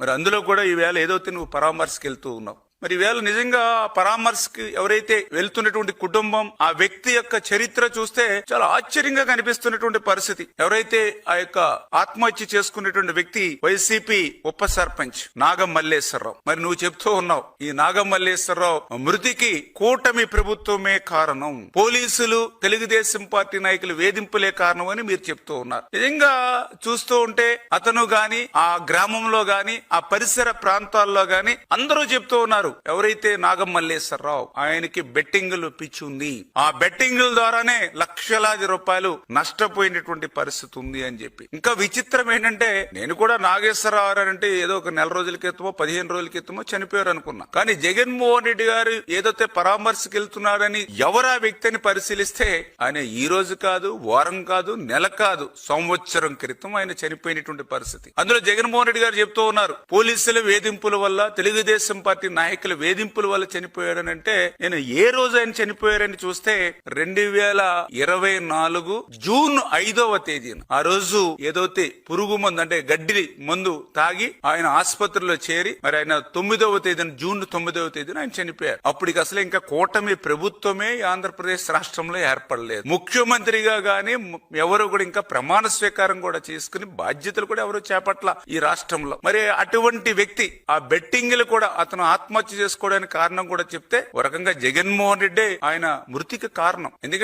మరి అందులో కూడా ఈవేళ ఏదైతే నువ్వు పరామర్శకు వెళ్తూ ఉన్నావు. మరి వేళ నిజంగా పరామర్శకి ఎవరైతే వెళ్తున్నటువంటి కుటుంబం ఆ వ్యక్తి యొక్క చరిత్ర చూస్తే చాలా ఆశ్చర్యంగా కనిపిస్తున్నటువంటి పరిస్థితి. ఎవరైతే ఆ యొక్క ఆత్మహత్య చేసుకున్నటువంటి వ్యక్తి వైసీపీ ఉప సర్పంచ్ నాగం మల్లేశ్వరరావు. మరి నువ్వు చెప్తూ ఉన్నావు ఈ నాగం మల్లేశ్వరరావు మృతికి కూటమి ప్రభుత్వమే కారణం. పోలీసులు తెలుగుదేశం పార్టీ నాయకులు వేధింపులే కారణం అని మీరు చెప్తూ ఉన్నారు. నిజంగా చూస్తూ ఉంటే అతను గాని ఆ గ్రామంలో గాని ఆ పరిసర ప్రాంతాల్లో గాని అందరూ చెప్తూ ఉన్నారు. ఎవరైతే నాగం మల్లేశ్వరరావు ఆయనకి బెట్టింగులు పిచ్చి ఉంది ఆ బెట్టింగుల ద్వారానే లక్షలాది రూపాయలు నష్టపోయినటువంటి పరిస్థితి ఉంది అని చెప్పి. ఇంకా విచిత్రం ఏంటంటే నేను కూడా నాగేశ్వరరావు అంటే ఏదో ఒక నెల రోజుల క్రితమో పదిహేను రోజుల క్రితమో చనిపోయారు అనుకున్నా. కానీ జగన్మోహన్ రెడ్డి గారు ఏదైతే పరామర్శకు వెళ్తున్నారని ఎవరు ఆ వ్యక్తిని పరిశీలిస్తే ఆయన ఈ రోజు కాదు వారం కాదు నెల కాదు సంవత్సరం క్రితం ఆయన చనిపోయినటువంటి పరిస్థితి. అందులో జగన్మోహన్ రెడ్డి గారు చెప్తూ ఉన్నారు పోలీసుల వేధింపుల వల్ల తెలుగుదేశం పార్టీ నాయకులు వేధింపుల వల్ల చనిపోయాడనంటే నేను ఏ రోజు ఆయన చనిపోయారని చూస్తే రెండు వేల ఇరవై నాలుగు జూన్ ఐదవ తేదీన ఆ రోజు ఏదైతే పురుగు మందు అంటే గడ్డి మందు తాగి ఆయన ఆసుపత్రిలో చేరి మరి ఆయన తొమ్మిదవ తేదీన జూన్ తొమ్మిదవ తేదీన ఆయన చనిపోయారు. అప్పటికి అసలు ఇంకా కూటమి ప్రభుత్వమే ఆంధ్రప్రదేశ్ రాష్ట్రంలో ఏర్పడలేదు. ముఖ్యమంత్రిగా గాని ఎవరు కూడా ఇంకా ప్రమాణ స్వీకారం కూడా చేసుకుని బాధ్యతలు కూడా ఎవరు చేపట్ల ఈ రాష్ట్రంలో. మరి అటువంటి వ్యక్తి ఆ బెట్టింగ్లు కూడా అతను ఆత్మహత్య చేసుకోవడానికి కారణం కూడా చెప్తే ఒక రకంగా జగన్మోహన్ రెడ్డి ఆయన మృతికి కారణం. ఎందుకంటే